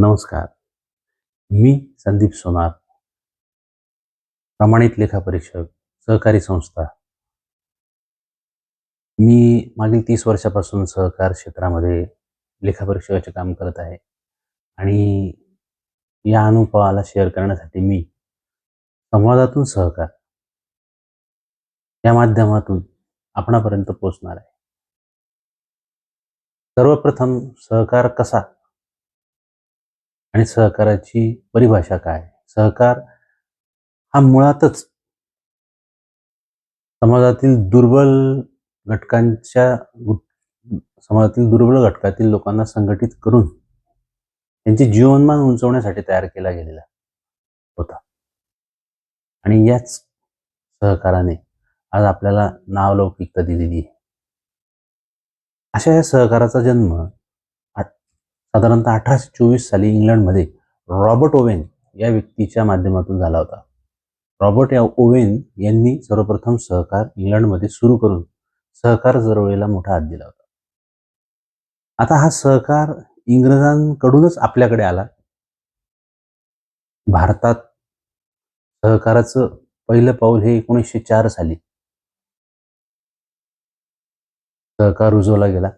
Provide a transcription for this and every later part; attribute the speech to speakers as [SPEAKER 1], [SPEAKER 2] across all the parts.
[SPEAKER 1] नमस्कार. मी संदीप सोनार प्रमाणित लेखा परीक्षक सहकारी संस्था. मी मागील तीस वर्षापासून सहकार क्षेत्रामध्ये लेखापरीक्षकाचे काम करत आहे आणि या अनुभवाला शेअर करण्यासाठी मी संवादातून सहकार या माध्यमातून आपणापर्यंत पोचणार आहे. सर्वप्रथम सहकार कसा? आणि सहकाराची परिभाषा काय? सहकार हा मुळातच समाजातील दुर्बल घटकांच्या समाजातील दुर्बल घटकातील लोकांना संघटित करून त्यांचे जीवनमान उंचवण्यासाठी तयार केला गेलेला होता. आणि याच सहकाराने आज आपल्याला नावलौकिकता दिलेली आहे. अशा या सहकाराचा जन्म साधारणतः अठराशे चोवीस साली इंग्लंडमध्ये रॉबर्ट ओवेन या व्यक्तीच्या माध्यमातून झाला होता. रॉबर्ट या ओवेन यांनी सर्वप्रथम सहकार इंग्लंडमध्ये सुरू करून सहकार चळवळीला मोठा हात दिला होता. आता हा सहकार इंग्रजांकडूनच आपल्याकडे आला. भारतात सहकाराचं पहिलं पाऊल हे एकोणीसशे चार साली सहकार रुजवला गेला.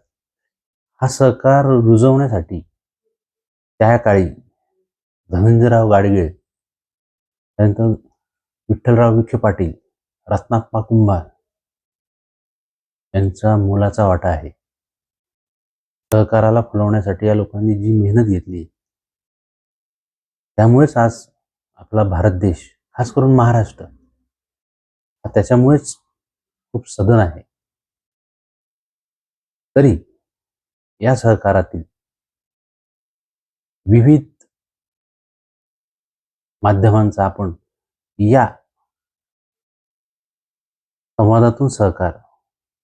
[SPEAKER 1] हा सहकार रुजवण्यासाठी त्या काळी धनंजयराव गाडगीळ त्यानंतर विठ्ठलराव विखे पाटील रत्नाप्पा कुंभार यांचा मोलाचा वाटा आहे. सहकाराला फुलवण्यासाठी या लोकांनी जी मेहनत घेतली त्यामुळेच आज आपला भारत देश खास करून महाराष्ट्र हा त्याच्यामुळेच खूप सदन आहे. तरी या सहकारातील विविध माध्यमांचा आपण या संवादातून सहकार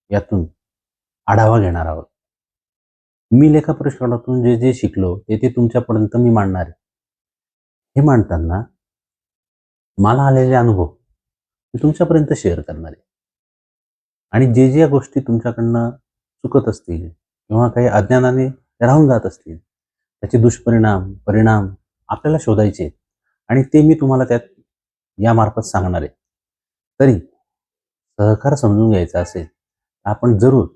[SPEAKER 1] यातून आढावा घेणार आहोत. मी लेखा प्रशिक्षणातून जे जे शिकलो ते ते तुमच्यापर्यंत मी मांडणार आहे. हे मांडताना मला आलेले अनुभव मी तुमच्यापर्यंत शेअर करणार आहे. आणि जे ज्या गोष्टी तुमच्याकडनं चुकत असतील किंवा काही अज्ञानाने राहून जात असतील त्याचे दुष्परिणाम परिणाम आपल्याला शोधायचे आहेत. आणि ते मी तुम्हाला त्यात यामार्फत सांगणार आहे. तरी सहकार समजून घ्यायचा असेल तर आपण जरूर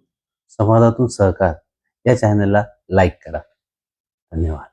[SPEAKER 1] संवादातून सहकार या चॅनलला लाईक करा. धन्यवाद.